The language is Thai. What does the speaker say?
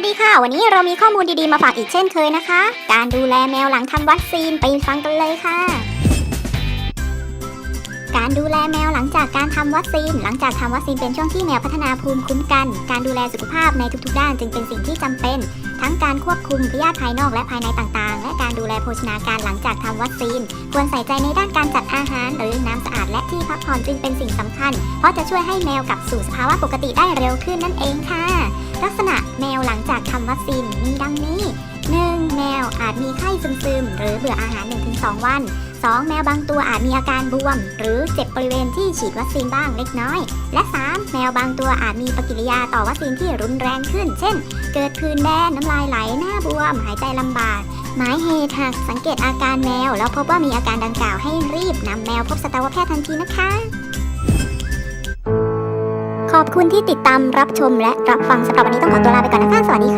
วัสดีค่ะ วันนี้เรามีข้อมูลดีๆมาฝากอีกเช่นเคยนะคะ การดูแลแมวหลังทำวัคซีนไปฟังกันเลยค่ะ การดูแลแมวหลังจากการทำวัคซีน หลังจากทำวัคซีนเป็นช่วงที่แมวพัฒนาภูมิคุ้มกัน การดูแลสุขภาพในทุกๆ ด้านจึงเป็นสิ่งที่จำเป็น ทั้งการควบคุมพยาธิภายนอกและภายในต่างๆ และการดูแลโภชนาการหลังจากทำวัคซีน ควรใส่ใจในด้านการจัดอาหาร หรือน้ำสะอาดและที่พักผ่อนจึงเป็นสิ่งสำคัญ เพราะจะช่วยให้แมวกลับสู่สภาวะปกติได้เร็วขึ้นนั่นเองค่ะ ซีนมีดังนี้ 1. แมวอาจมีไข้ซึมๆ หรือเบื่ออาหาร 1-2 วัน 2. แมวบางตัวอาจมีอาการบวม หรือเจ็บบริเวณที่ฉีดวัคซีนบ้างเล็กน้อย และ 3. แมวบางตัวอาจมีปฏิกิริยาต่อวัคซีนที่รุนแรงขึ้น เช่น เกิดผื่นแดงน้ำลายไหล หน้าบวม หายใจลำบากหมายเหตุหากสังเกตอาการแมว แล้วพบว่ามีอาการดังกล่าวให้รีบนำแมวพบสัตวแพทย์ทันทีนะคะ ขอบคุณที่ติดตามรับชมและรับฟังสำหรับวันนี้ต้องขอตัวลาไปก่อนนะคะสวัสดีค่ะ